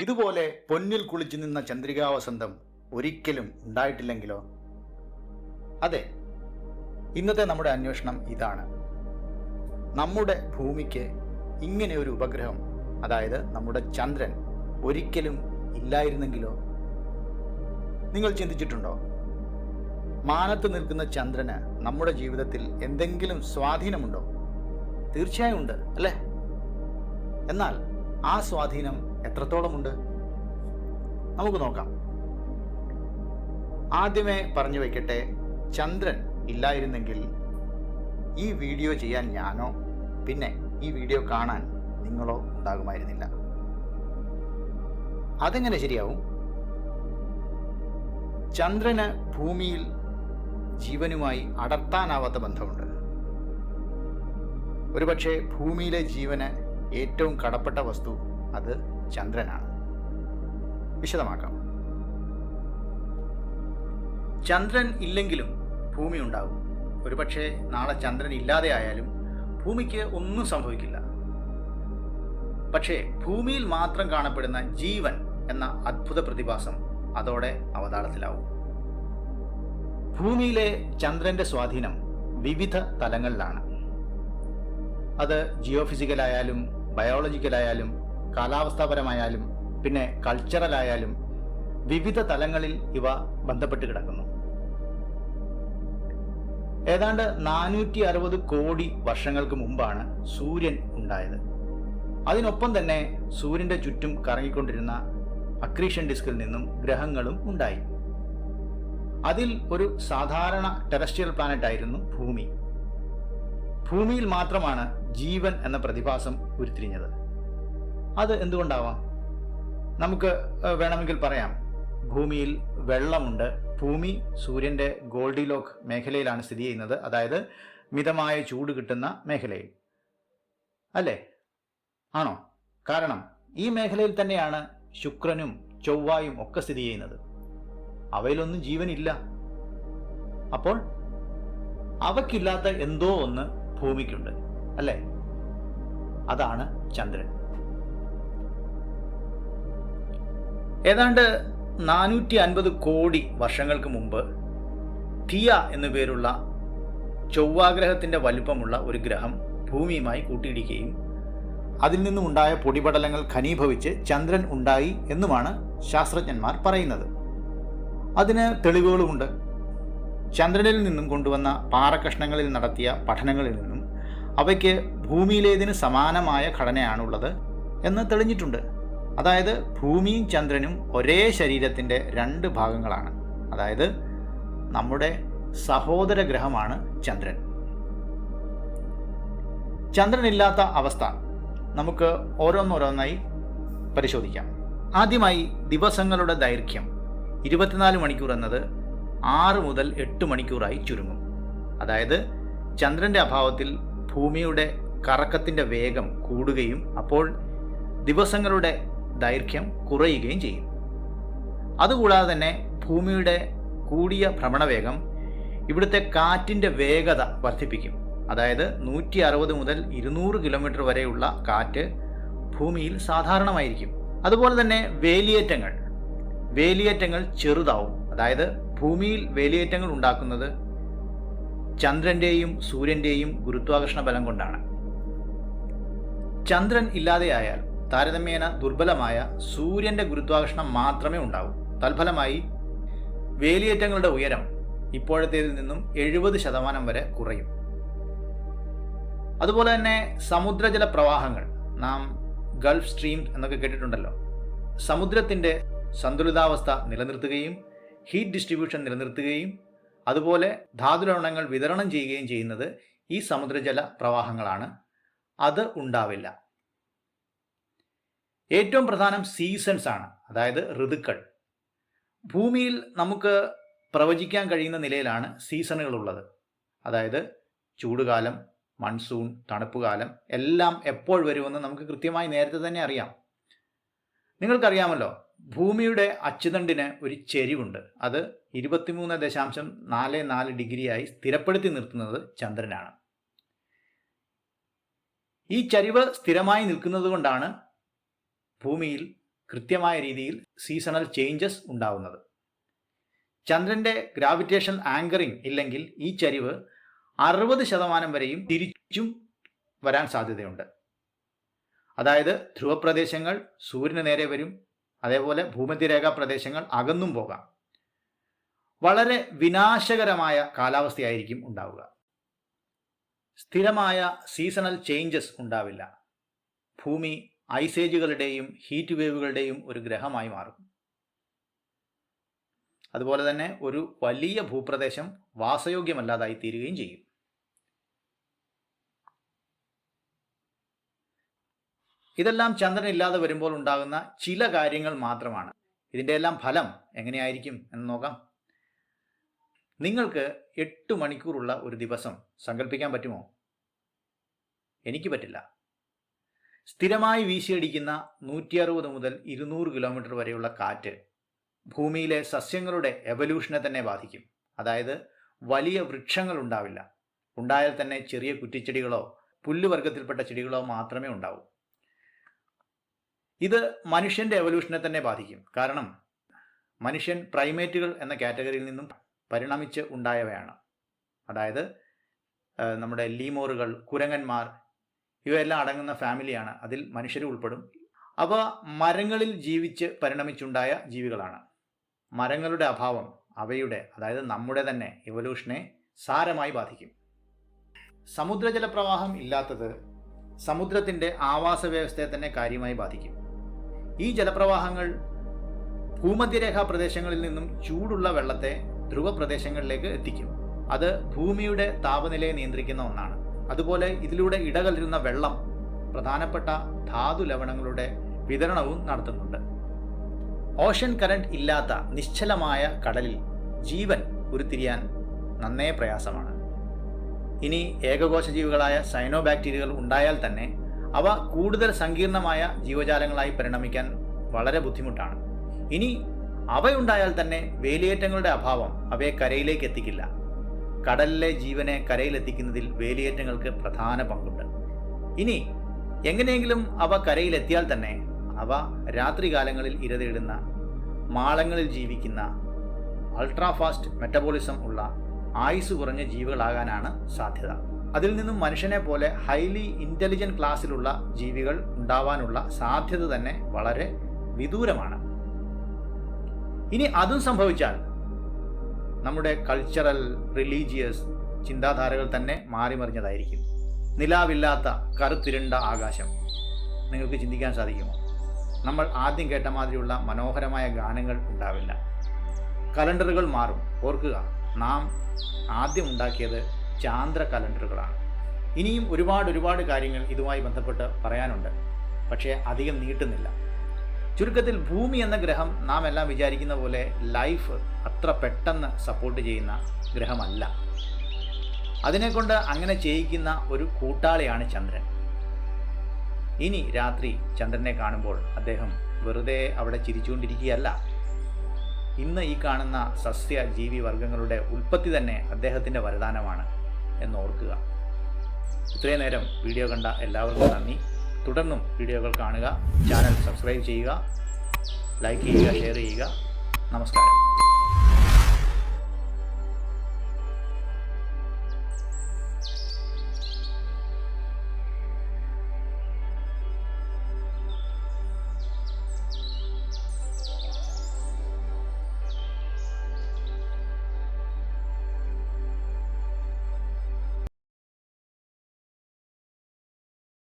ഇതുപോലെ പൊന്നിൽ കുളിച്ചു നിന്ന ചന്ദ്രികാവസന്തം ഒരിക്കലും ഉണ്ടായിട്ടില്ലെങ്കിലോ? അതെ ഇന്നത്തെ നമ്മുടെ അന്വേഷണം ഇതാണ്. നമ്മുടെ ഭൂമിക്ക് ഇങ്ങനെ ഒരു ഉപഗ്രഹം അതായത് നമ്മുടെ ചന്ദ്രൻ ഒരിക്കലും ഇല്ലായിരുന്നെങ്കിലോ? നിങ്ങൾ ചിന്തിച്ചിട്ടുണ്ടോ? മാനത്ത് നിൽക്കുന്ന ചന്ദ്രന് നമ്മുടെ ജീവിതത്തിൽ എന്തെങ്കിലും സ്വാധീനമുണ്ടോ? തീർച്ചയായും ഉണ്ട് അല്ലേ? എന്നാൽ ആ സ്വാധീനം എത്രത്തോളമുണ്ട്? നമുക്ക് നോക്കാം. ആദ്യമേ പറഞ്ഞു വയ്ക്കട്ടെ ചന്ദ്രൻ ഇല്ലായിരുന്നെങ്കിൽ ഈ വീഡിയോ ചെയ്യാൻ ഞാനോ പിന്നെ ഈ വീഡിയോ കാണാൻ നിങ്ങളോ ഉണ്ടാകുമായിരുന്നില്ല. അതെങ്ങനെ ശരിയാവും? ചന്ദ്രന് ഭൂമിയിൽ ജീവനുമായി അടർത്താനാവാത്ത ബന്ധമുണ്ട്. ഒരുപക്ഷെ ഭൂമിയിലെ ജീവന് ഏറ്റവും കടപ്പെട്ട വസ്തു അത് ചന്ദ്രനാണ്. വിശദമാക്കാം. ചന്ദ്രൻ ഇല്ലെങ്കിലും ഭൂമി ഉണ്ടാകും ഒരുപക്ഷെ നാളെ ചന്ദ്രൻ ഇല്ലാതെ ആയാലും ഭൂമിക്ക് ഒന്നും സംഭവിക്കില്ല. പക്ഷേ ഭൂമിയിൽ മാത്രം കാണപ്പെടുന്ന ജീവൻ എന്ന അത്ഭുത പ്രതിഭാസം അതോടെ അവതാളത്തിലാവും. ഭൂമിയിലെ ചന്ദ്രന്റെ സ്വാധീനം വിവിധ തലങ്ങളിലാണ്. അത് ജിയോഫിസിക്കലായാലും ബയോളജിക്കലായാലും കാലാവസ്ഥാപരമായാലും പിന്നെ കൾച്ചറലായാലും വിവിധ തലങ്ങളിൽ ഇവ ബന്ധപ്പെട്ട് കിടക്കുന്നു. ഏതാണ്ട് നാനൂറ്റി അറുപത് കോടി വർഷങ്ങൾക്ക് മുമ്പാണ് സൂര്യൻ ഉണ്ടായത്. അതിനൊപ്പം തന്നെ സൂര്യന്റെ ചുറ്റും കറങ്ങിക്കൊണ്ടിരുന്ന അക്രീഷൻ ഡിസ്കിൽ നിന്നും ഗ്രഹങ്ങളും ഉണ്ടായി. അതിൽ ഒരു സാധാരണ ടെറസ്ട്രിയൽ പ്ലാനറ്റ് ആയിരുന്നു ഭൂമി. ഭൂമിയിൽ മാത്രമാണ് ജീവൻ എന്ന പ്രതിഭാസം ഉരുത്തിരിഞ്ഞത്. അത് എന്തുകൊണ്ടാവാം? നമുക്ക് വേണമെങ്കിൽ പറയാം. ഭൂമിയിൽ വെള്ളമുണ്ട്. ഭൂമി സൂര്യന്റെ ഗോൾഡിലോക്ക് മേഖലയിലാണ് സ്ഥിതി ചെയ്യുന്നത്. അതായത് മിതമായ ചൂട് കിട്ടുന്ന മേഖലയിൽ. അല്ലേ? ആണോ? കാരണം ഈ മേഖലയിൽ തന്നെയാണ് ശുക്രനും ചൊവ്വായും ഒക്കെ സ്ഥിതി ചെയ്യുന്നത്. അവയിലൊന്നും ജീവനില്ല. അപ്പോൾ അവക്കില്ലാത്ത എന്തോ ഒന്ന് ഭൂമിക്കുണ്ട് അല്ലേ? അതാണ് ചന്ദ്രൻ. ഏതാണ്ട് നാനൂറ്റി അൻപത് കോടി വർഷങ്ങൾക്ക് മുമ്പ് തിയ എന്നു പേരുള്ള ചൊവ്വാഗ്രഹത്തിന്റെ വലുപ്പമുള്ള ഒരു ഗ്രഹം ഭൂമിയുമായി കൂട്ടിയിടിക്കുകയും അതിൽ നിന്നും ഉണ്ടായ പൊടിപടലങ്ങൾ ഖനീഭവിച്ച് ചന്ദ്രൻ ഉണ്ടായി എന്നുമാണ് ശാസ്ത്രജ്ഞന്മാർ പറയുന്നത്. അതിന് തെളിവുകളുമുണ്ട് ചന്ദ്രനിൽ നിന്നും കൊണ്ടുവന്ന പാറക്കഷ്ണങ്ങളിൽ നടത്തിയ പഠനങ്ങളിൽ നിന്നും അവയ്ക്ക് ഭൂമിയിലേതിന് സമാനമായ ഘടനയാണുള്ളത് എന്ന് തെളിഞ്ഞിട്ടുണ്ട്. അതായത് ഭൂമിയും ചന്ദ്രനും ഒരേ ശരീരത്തിന്റെ രണ്ട് ഭാഗങ്ങളാണ്. അതായത് നമ്മുടെ സഹോദര ഗ്രഹമാണ് ചന്ദ്രൻ. ചന്ദ്രനില്ലാത്ത അവസ്ഥ നമുക്ക് ഓരോന്നോരോന്നായി പരിശോധിക്കാം. ആദ്യമായി ദിവസങ്ങളുടെ ദൈർഘ്യം. ഇരുപത്തിനാല് മണിക്കൂർ എന്നത് ആറ് മുതൽ എട്ട് മണിക്കൂറായി ചുരുങ്ങും. അതായത് ചന്ദ്രന്റെ അഭാവത്തിൽ ഭൂമിയുടെ കറക്കത്തിന്റെ വേഗം കൂടുകയും അപ്പോൾ ദിവസങ്ങളുടെ ദൈർഘ്യം കുറയുകയും ചെയ്യും. അതുകൂടാതെ തന്നെ ഭൂമിയുടെ കൂടിയ ഭ്രമണവേഗം ഇവിടുത്തെ കാറ്റിന്റെ വേഗത വർദ്ധിപ്പിക്കും. അതായത് നൂറ്റി അറുപത് മുതൽ ഇരുന്നൂറ് കിലോമീറ്റർ വരെയുള്ള കാറ്റ് ഭൂമിയിൽ സാധാരണമായിരിക്കും. അതുപോലെ തന്നെ വേലിയേറ്റങ്ങൾ. വേലിയേറ്റങ്ങൾ ചെറുതാവും. അതായത് ഭൂമിയിൽ വേലിയേറ്റങ്ങൾ ഉണ്ടാക്കുന്നത് ചന്ദ്രന്റെയും സൂര്യന്റെയും ഗുരുത്വാകർഷണ ബലം കൊണ്ടാണ്. ചന്ദ്രൻ ഇല്ലാതെയായാൽ താരതമ്യേന ദുർബലമായ സൂര്യന്റെ ഗുരുത്വാകർഷണം മാത്രമേ ഉണ്ടാവൂ. തൽഫലമായി വേലിയേറ്റങ്ങളുടെ ഉയരം ഇപ്പോഴത്തേതിൽ നിന്നും എഴുപത് ശതമാനം വരെ കുറയും. അതുപോലെ തന്നെ സമുദ്രജല പ്രവാഹങ്ങൾ നാം ഗൾഫ് സ്ട്രീം എന്നൊക്കെ കേട്ടിട്ടുണ്ടല്ലോ. സമുദ്രത്തിന്റെ സന്തുലിതാവസ്ഥ നിലനിർത്തുകയും ഹീറ്റ് ഡിസ്ട്രിബ്യൂഷൻ നിലനിർത്തുകയും അതുപോലെ ധാതുലവണങ്ങൾ വിതരണം ചെയ്യുകയും ചെയ്യുന്നത് ഈ സമുദ്രജല പ്രവാഹങ്ങളാണ് അത് ഉണ്ടാവില്ല. ഏറ്റവും പ്രധാനം സീസൺസ് ആണ് അതായത് ഋതുക്കൾ. ഭൂമിയിൽ നമുക്ക് പ്രവചിക്കാൻ കഴിയുന്ന നിലയിലാണ് സീസണുകളുള്ളത് അതായത് ചൂടുകാലം മൺസൂൺ തണുപ്പുകാലം എല്ലാം എപ്പോൾ വരുമെന്ന് നമുക്ക് കൃത്യമായി നേരത്തെ തന്നെ അറിയാം. നിങ്ങൾക്കറിയാമല്ലോ ഭൂമിയുടെ അച്ചുതണ്ടിന് ഒരു ചെരിവുണ്ട്. അത് ഇരുപത്തിമൂന്ന് ദശാംശം നാല് നാല് ഡിഗ്രിയായി സ്ഥിരപ്പെടുത്തി നിർത്തുന്നത് ചന്ദ്രനാണ്. ഈ ചരിവ് സ്ഥിരമായി നിൽക്കുന്നത് കൊണ്ടാണ് ഭൂമിയിൽ കൃത്യമായ രീതിയിൽ സീസണൽ ചേഞ്ചസ് ഉണ്ടാവുന്നത്. ചന്ദ്രന്റെ ഗ്രാവിറ്റേഷൻ ആങ്കറിംഗ് ഇല്ലെങ്കിൽ ഈ ചരിവ് അറുപത് ശതമാനം വരെയും തിരിച്ചും വരാൻ സാധ്യതയുണ്ട്. അതായത് ധ്രുവപ്രദേശങ്ങൾ സൂര്യന് നേരെ വരും അതേപോലെ ഭൂമധ്യരേഖാ പ്രദേശങ്ങൾ അകന്നും പോകാം. വളരെ വിനാശകരമായ കാലാവസ്ഥയായിരിക്കും ഉണ്ടാവുക. സ്ഥിരമായ സീസണൽ ചേഞ്ചസ് ഉണ്ടാവില്ല. ഭൂമി ഐസേജുകളുടെയും ഹീറ്റ് വേവുകളുടെയും ഒരു ഗ്രഹമായി മാറും. അതുപോലെ തന്നെ ഒരു വലിയ ഭൂപ്രദേശം വാസയോഗ്യമല്ലാതായി തീരുകയും ചെയ്യും. ഇതെല്ലാം ചന്ദ്രൻ ഇല്ലാതെ വരുമ്പോൾ ഉണ്ടാകുന്ന ചില കാര്യങ്ങൾ മാത്രമാണ്. ഇതിന്റെ എല്ലാം ഫലം എങ്ങനെയായിരിക്കും എന്ന് നോക്കാം. നിങ്ങൾക്ക് എട്ട് മണിക്കൂറുള്ള ഒരു ദിവസം സങ്കല്പിക്കാൻ പറ്റുമോ? എനിക്ക് പറ്റില്ല. സ്ഥിരമായി വീശിയടിക്കുന്ന നൂറ്റി അറുപത് മുതൽ ഇരുന്നൂറ് കിലോമീറ്റർ വരെയുള്ള കാറ്റ് ഭൂമിയിലെ സസ്യങ്ങളുടെ എവല്യൂഷനെ തന്നെ ബാധിക്കും. അതായത് വലിയ വൃക്ഷങ്ങൾ ഉണ്ടാവില്ല. ഉണ്ടായാൽ തന്നെ ചെറിയ കുറ്റിച്ചെടികളോ പുല്ലുവർഗത്തിൽപ്പെട്ട ചെടികളോ മാത്രമേ ഉണ്ടാവൂ. ഇത് മനുഷ്യന്റെ എവല്യൂഷനെ തന്നെ ബാധിക്കും. കാരണം മനുഷ്യൻ പ്രൈമേറ്റുകൾ എന്ന കാറ്റഗറിയിൽ നിന്നും പരിണമിച്ച് ഉണ്ടായവയാണ്. അതായത് നമ്മുടെ ലീമോറുകൾ കുരങ്ങന്മാർ ഇവയെല്ലാം അടങ്ങുന്ന ഫാമിലിയാണ് അതിൽ മനുഷ്യർ ഉൾപ്പെടും. അവ മരങ്ങളിൽ ജീവിച്ച് പരിണമിച്ചുണ്ടായ ജീവികളാണ്. മരങ്ങളുടെ അഭാവം അവയുടെ അതായത് നമ്മുടെ തന്നെ എവല്യൂഷനെ സാരമായി ബാധിക്കും. സമുദ്രജല പ്രവാഹം ഇല്ലാത്തത് സമുദ്രത്തിന്റെ ആവാസ വ്യവസ്ഥയെ തന്നെ കാര്യമായി ബാധിക്കും. ഈ ജലപ്രവാഹങ്ങൾ ഭൂമധ്യരേഖാ പ്രദേശങ്ങളിൽ നിന്നും ചൂടുള്ള വെള്ളത്തെ ധ്രുവ പ്രദേശങ്ങളിലേക്ക് എത്തിക്കും. അത് ഭൂമിയുടെ താപനിലയെ നിയന്ത്രിക്കുന്ന ഒന്നാണ്. അതുപോലെ ഇതിലൂടെ ഇടകലരുന്ന വെള്ളം പ്രധാനപ്പെട്ട ധാതു ലവണങ്ങളുടെ വിതരണവും നടത്തുന്നുണ്ട്. ഓഷൻ കറന്റ് ഇല്ലാത്ത നിശ്ചലമായ കടലിൽ ജീവൻ ഉരുത്തിരിയാൻ നന്നേ പ്രയാസമാണ്. ഇനി ഏകകോശ ജീവികളായ സൈനോ ബാക്ടീരിയകൾ ഉണ്ടായാൽ തന്നെ അവ കൂടുതൽ സങ്കീർണമായ ജീവജാലങ്ങളായി പരിണമിക്കാൻ വളരെ ബുദ്ധിമുട്ടാണ്. ഇനി അവയുണ്ടായാൽ തന്നെ വേലിയേറ്റങ്ങളുടെ അഭാവം അവയെ കരയിലേക്ക് എത്തിക്കില്ല. കടലിലെ ജീവനെ കരയിലെത്തിക്കുന്നതിൽ വേലിയേറ്റങ്ങൾക്ക് പ്രധാന പങ്കുണ്ട്. ഇനി എങ്ങനെയെങ്കിലും അവ കരയിലെത്തിയാൽ തന്നെ അവ രാത്രികാലങ്ങളിൽ ഇരതേടുന്ന മാളങ്ങളിൽ ജീവിക്കുന്ന അൾട്രാഫാസ്റ്റ് മെറ്റബോളിസം ഉള്ള ആയുസ് കുറഞ്ഞ ജീവികളാകാനാണ് സാധ്യത. അതിൽ നിന്നും മനുഷ്യനെ പോലെ ഹൈലി ഇന്റലിജന്റ് ക്ലാസ്സിലുള്ള ജീവികൾ ഉണ്ടാവാനുള്ള സാധ്യത തന്നെ വളരെ വിദൂരമാണ്. ഇനി അതും സംഭവിച്ചാൽ നമ്മുടെ കൾച്ചറൽ റിലീജിയസ് ചിന്താധാരകൾ തന്നെ മാറിമറിഞ്ഞതായിരിക്കും. നിലാവില്ലാത്ത കറുത്തിരുണ്ട ആകാശം. നിങ്ങൾക്ക് ചിന്തിക്കാൻ സാധിക്കുമോ? നമ്മൾ ആദ്യം കേട്ട മാതിരിയുള്ള മനോഹരമായ ഗാനങ്ങൾ ഉണ്ടാവില്ല. കലണ്ടറുകൾ മാറും. ഓർക്കുക നാം ആദ്യം ഉണ്ടാക്കിയത് ചാന്ദ്ര കലണ്ടറുകളാണ്. ഇനിയും ഒരുപാട് ഒരുപാട് കാര്യങ്ങൾ ഇതുമായി ബന്ധപ്പെട്ട് പറയാനുണ്ട്. പക്ഷേ അധികം നീട്ടുന്നില്ല. ചുരുക്കത്തിൽ ഭൂമി എന്ന ഗ്രഹം നാം എല്ലാം വിചാരിക്കുന്ന പോലെ ലൈഫ് അത്ര പെട്ടെന്ന് സപ്പോർട്ട് ചെയ്യുന്ന ഗ്രഹമല്ല. അതിനെക്കൊണ്ട് അങ്ങനെ ചെയ്യിക്കുന്ന ഒരു കൂട്ടാളിയാണ് ചന്ദ്രൻ. ഇനി രാത്രി ചന്ദ്രനെ കാണുമ്പോൾ അദ്ദേഹം വെറുതെ അവിടെ ചിരിച്ചുകൊണ്ടിരിക്കുകയല്ല. ഇന്ന് ഈ കാണുന്ന സസ്യ ജീവി വർഗങ്ങളുടെ ഉൽപ്പത്തി തന്നെ അദ്ദേഹത്തിന്റെ വരദാനമാണ്. എന്ന് ഓർക്കുക ഇത്രയും നേരം വീഡിയോ കണ്ട എല്ലാവർക്കും നന്ദി. തുടർന്നും വീഡിയോകൾ കാണുക ചാനൽ സബ്സ്ക്രൈബ് ചെയ്യുക ലൈക്ക് ചെയ്യുക ഷെയർ ചെയ്യുക. നമസ്കാരം.